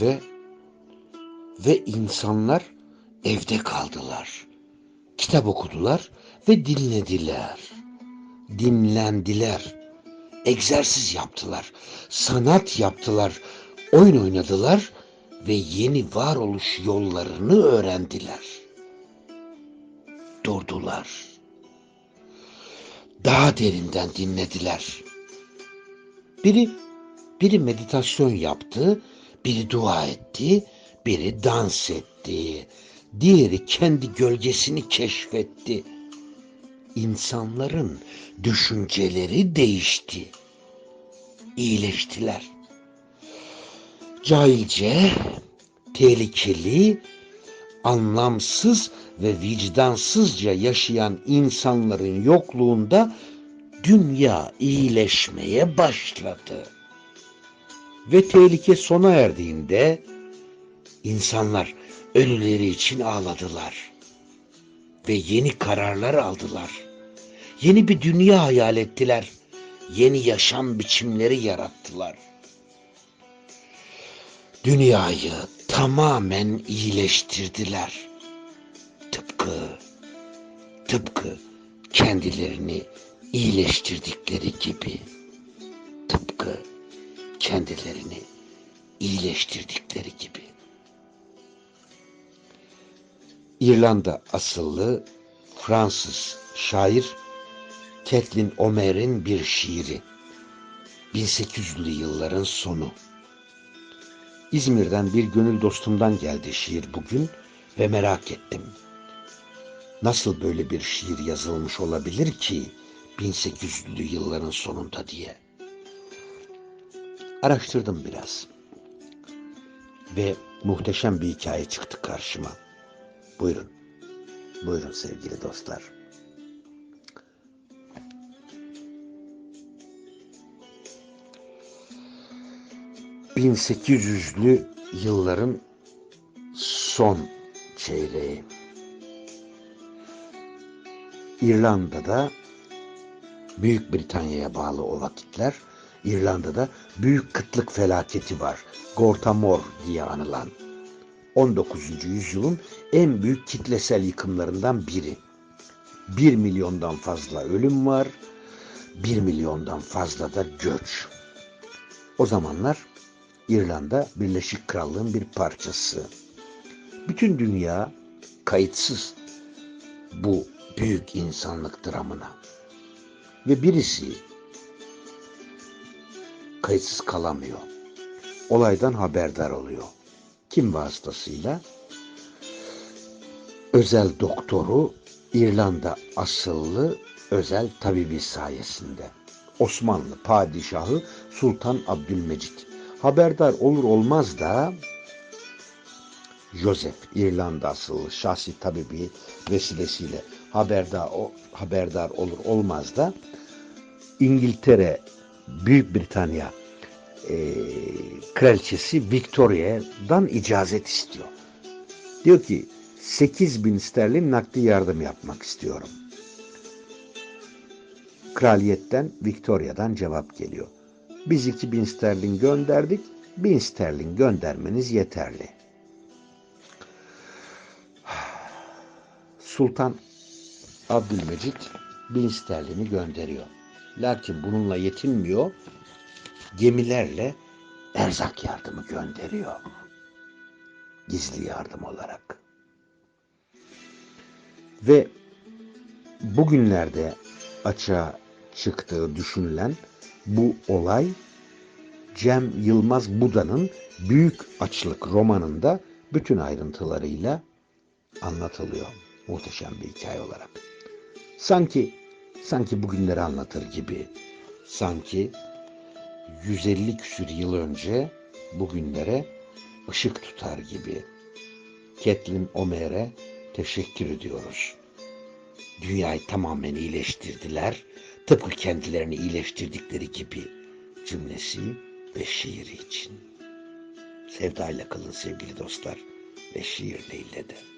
Ve ve insanlar evde kaldılar. Kitap okudular ve dinlediler. Dinlendiler. Egzersiz yaptılar. Sanat yaptılar. Oyun oynadılar ve yeni varoluş yollarını öğrendiler. Durdular. Daha derinden dinlediler. Biri biri meditasyon yaptı, biri dua etti, biri dans etti. Diğeri kendi gölgesini keşfetti. İnsanların düşünceleri değişti. İyileştiler. Cahilce, tehlikeli, anlamsız ve vicdansızca yaşayan insanların yokluğunda dünya iyileşmeye başladı. Ve tehlike sona erdiğinde insanlar ölüleri için ağladılar ve yeni kararlar aldılar. Yeni bir dünya hayal ettiler. Yeni yaşam biçimleri yarattılar. Dünyayı tamamen iyileştirdiler. Tıpkı tıpkı kendilerini iyileştirdikleri gibi. Tıpkı kendilerini iyileştirdikleri gibi. İrlanda asıllı Fransız şair Kathleen Omer'in bir şiiri. 1800'lü yılların sonu. İzmir'den bir gönül dostumdan geldi şiir bugün ve merak ettim. Nasıl böyle bir şiir yazılmış olabilir ki 1800'lü yılların sonunda diye. Araştırdım biraz. Ve muhteşem bir hikaye çıktı karşıma. Buyurun. Buyurun sevgili dostlar. ...1800'lü yılların son çeyreği. İrlanda'da Büyük Britanya'ya bağlı o vakitler İrlanda'da büyük kıtlık felaketi var. Gortamor diye anılan. 19. yüzyılın en büyük kitlesel yıkımlarından biri. 1 milyondan fazla ölüm var. 1 milyondan fazla da göç. O zamanlar İrlanda Birleşik Krallığın bir parçası. Bütün dünya kayıtsız bu büyük insanlık dramına. Ve birisi kayıtsız kalamıyor. Olaydan haberdar oluyor. Kim vasıtasıyla? Özel doktoru İrlanda asıllı özel tabibi sayesinde. Osmanlı padişahı Sultan Abdülmecit. Haberdar olur olmaz da Joseph İrlanda asıllı şahsi tabibi vesilesiyle haberdar, haberdar olur olmaz da İngiltere, Büyük Britanya e, kraliçesi Victoria'dan icazet istiyor. Diyor ki 8 bin sterlin nakdi yardım yapmak istiyorum. Kraliyetten Victoria'dan cevap geliyor. Biz 2000 sterlin gönderdik, 1000 sterlin göndermeniz yeterli. Sultan Abdülmecit 1000 sterlini gönderiyor. Lakin bununla yetinmiyor. Gemilerle erzak yardımı gönderiyor. Gizli yardım olarak. Ve bugünlerde açığa çıktığı düşünülen bu olay Cem Yılmaz Buda'nın Büyük Açlık romanında bütün ayrıntılarıyla anlatılıyor. Muhteşem bir hikaye olarak. Sanki sanki bugünleri anlatır gibi. Sanki 150 küsür yıl önce bugünlere ışık tutar gibi. Ketlin Omer'e teşekkür ediyoruz. Dünyayı tamamen iyileştirdiler. Tıpkı kendilerini iyileştirdikleri gibi cümlesi ve şiiri için. Sevdayla kalın sevgili dostlar ve şiirle ile de.